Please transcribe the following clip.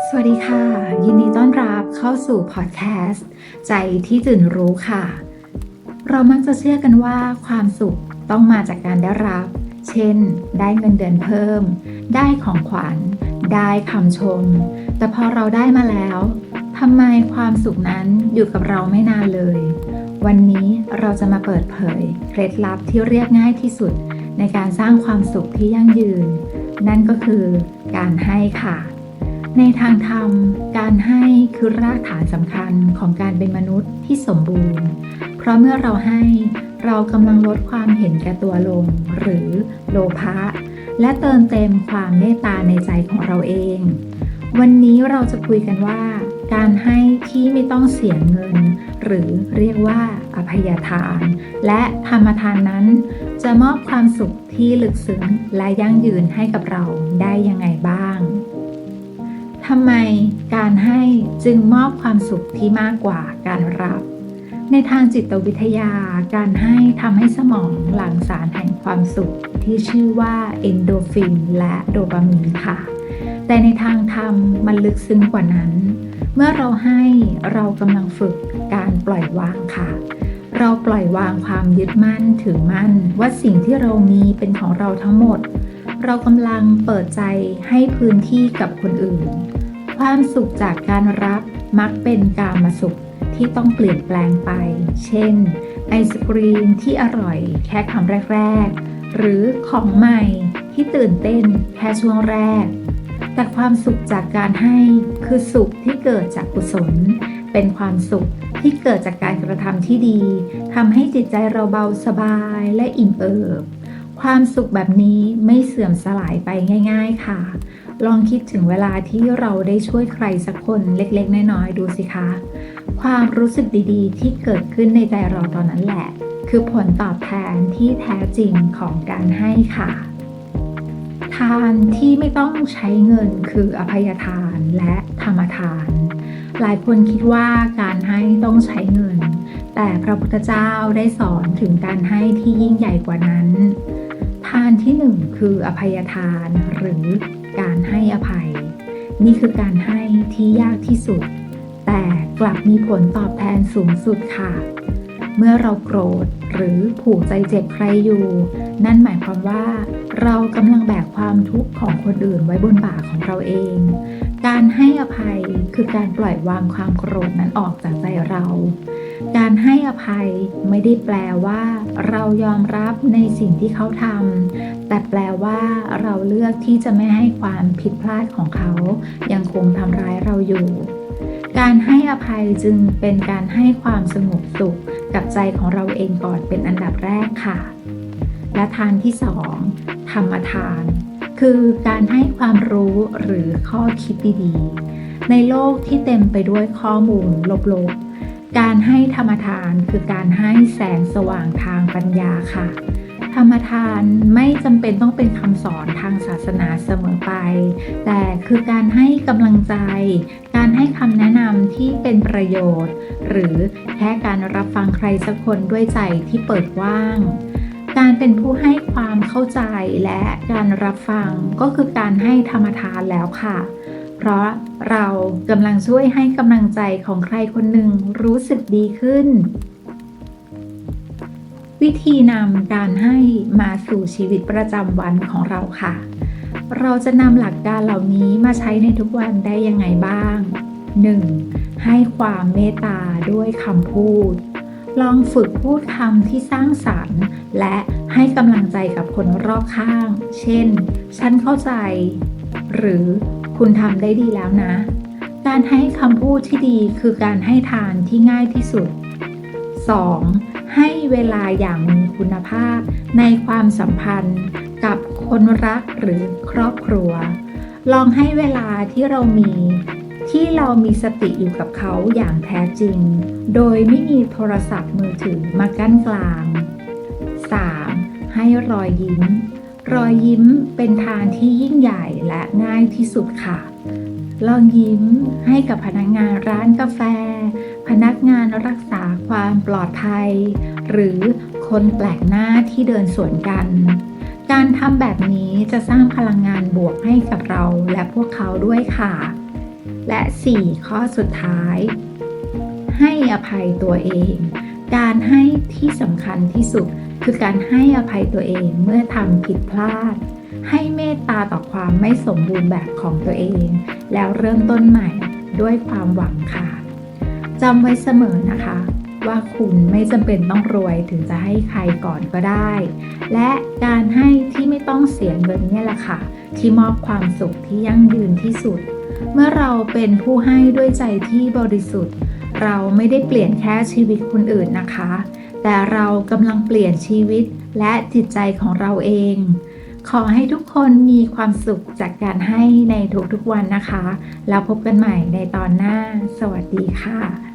สวัสดีค่ะ ยินดีต้อนรับเข้าสู่พอดแคสต์ใจที่ตื่นรู้ค่ะ เรามักจะเชื่อกันว่าความสุขต้องมาจากการได้รับ เช่น ได้เงินเดือนเพิ่ม ได้ของขวัญ ได้คำชม แต่พอเราได้มาแล้วทำไมความสุขนั้นอยู่กับเราไม่นานเลย วันนี้เราจะมาเปิดเผยเคล็ดลับที่เรียกง่ายที่สุด ในการสร้างความสุขที่ยั่งยืน นั่นก็คือการให้ค่ะ ในทางธรรม การให้คือรากฐานสำคัญของการเป็นมนุษย์ที่สมบูรณ์ เพราะเมื่อเราให้เรากำลังลดความเห็นแก่ตัวลง หรือโลภะและเติมเต็มความเมตตาในใจของเราเอง วันนี้เราจะคุยกันว่า การให้ที่ไม่ต้องเสียเงิน หรือเรียกว่าอภัยทาน และธรรมทานนั้น จะมอบความสุขที่ลึกซึ้งและยั่งยืนให้กับเราได้ยังไงบ้าง ทำไมการให้จึงมอบความสุขที่มากกว่าการรับ ในทางจิตวิทยา การให้ทำให้สมองหลั่งสารแห่งความสุขที่ชื่อว่าเอนโดฟินและโดปามีนค่ะ แต่ในทางธรรมมันลึกซึ้งกว่านั้น เมื่อเราให้เรากำลังฝึกการปล่อยวางค่ะเราปล่อยวางความยึดมั่นถือมั่นว่าสิ่งที่เรามีเป็นของเราทั้งหมด เรากำลังเปิดใจให้พื้นที่กับคนอื่น ความสุขจากการรับมักเป็นการมาสุขที่ต้องเปลี่ยนแปลงไป เช่น ไอศกรีมที่อร่อยแค่คำแรก ๆ หรือของใหม่ที่ตื่นเต้นแค่ช่วงแรก แต่ความสุขจากการให้คือสุขที่เกิดจากกุศล เป็นความสุขที่เกิดจากการกระทำที่ดีทำให้จิตใจเราเบาสบายและอิ่มเอิบ ความสุขแบบนี้ไม่เสื่อมสลายไปง่าย ๆ ค่ะ ลองคิดถึงเวลาที่เราได้ช่วยใครสักคนเล็กๆ น้อยๆ ดูสิคะ ความรู้สึกดีๆ ที่เกิดขึ้นในใจเราตอนนั้นแหละ คือผลตอบแทนที่แท้จริงของการให้ค่ะ ทานที่ไม่ต้องใช้เงินคืออภัยทานและธรรมทาน หลายคนคิดว่าการให้ต้องใช้เงินแต่พระพุทธเจ้าได้สอนถึงการให้ที่ยิ่งใหญ่กว่านั้น ทานที่หนึ่งคืออภัยทานหรือการให้อภัย นี่คือการให้ที่ยากที่สุด แต่กลับมีผลตอบแทนสูงสุดค่ะ เมื่อเราโกรธหรือผูกใจเจ็บใครอยู่ นั่นหมายความว่าเรากำลังแบกความทุกข์ของคนอื่นไว้บนบ่าของเราเอง การให้อภัยคือการปล่อยวางความโกรธนั้นออกจากใจเรา การให้อภัยไม่ได้แปลว่า เรายอมรับในสิ่งที่เขาทำแต่แปลว่า เราเลือกที่จะไม่ให้ความผิดพลาดของเขา ยังคงทำร้ายเราอยู่ การให้อภัยจึงเป็นการให้ความสงบสุขกับใจของเราเองก่อนเป็นอันดับแรกค่ะ และทานที่สองธรรมทาน คือการให้ความรู้หรือข้อคิดดีๆ ในโลกที่เต็มไปด้วยข้อมูลลบๆ การให้ธรรมทานคือการให้แสงสว่างทางปัญญาค่ะ ธรรมทานไม่จำเป็นต้องเป็นคำสอนทางศาสนาเสมอไป แต่คือการให้กำลังใจ การให้คำแนะนำที่เป็นประโยชน์ หรือแค่การรับฟังใครสักคนด้วยใจที่เปิดว่างการเป็นผู้ให้ความเข้าใจและการรับฟังก็คือการให้ธรรมทานแล้วค่ะ เพราะเรากำลังช่วยให้กำลังใจของใครคนหนึ่งรู้สึกดีขึ้น วิธีนำการให้มาสู่ชีวิตประจำวันของเราค่ะ เราจะนำหลักการเหล่านี้มาใช้ในทุกวันได้ยังไงบ้าง 1. ให้ความเมตตาด้วยคำพูด ลองฝึกพูดคำที่สร้างสรรค์ และให้กำลังใจกับคนรอบข้าง เช่น ฉันเข้าใจ หรือ คุณทำได้ดีแล้วนะ การให้คำพูดที่ดีคือการให้ทานที่ง่ายที่สุด 2. ให้เวลาอย่างมีคุณภาพในความสัมพันธ์กับคนรักหรือครอบครัว ลองให้เวลาที่เรามี ที่เรามีสติอยู่กับเขาอย่างแท้จริง โดยไม่มีโทรศัพท์มือถือมากั้นกลาง 3. ให้รอยยิ้ม รอยยิ้มเป็นทานที่ยิ่งใหญ่และง่ายที่สุดค่ะ ลองยิ้มให้กับพนักงานร้านกาแฟ พนักงานรักษาความปลอดภัย หรือคนแปลกหน้าที่เดินสวนกัน การทำแบบนี้จะสร้างพลังงานบวกให้กับเราและพวกเขาด้วยค่ะ และ 4 ข้อสุดท้าย ให้อภัยตัวเอง การให้ที่สำคัญที่สุด คือการให้อภัยตัวเองเมื่อทำผิดพลาด ให้เมตตาต่อความไม่สมบูรณ์แบบของตัวเอง แล้วเริ่มต้นใหม่ด้วยความหวังค่ะจำไว้เสมอนะคะ ว่าคุณไม่จำเป็นต้องรวยถึงจะให้ใครก่อนก็ได้ และการให้ที่ไม่ต้องเสียเงินนี่แหละค่ะ ที่มอบความสุขที่ยั่งยืนที่สุด เมื่อเราเป็นผู้ให้ด้วยใจที่บริสุทธิ์ เราไม่ได้เปลี่ยนแค่ชีวิตคนอื่นนะคะ แต่เรากำลังเปลี่ยนชีวิตและจิตใจของเราเอง ขอให้ทุกคนมีความสุขจากการให้ในทุกๆวันนะคะ แล้วพบกันใหม่ในตอนหน้า สวัสดีค่ะ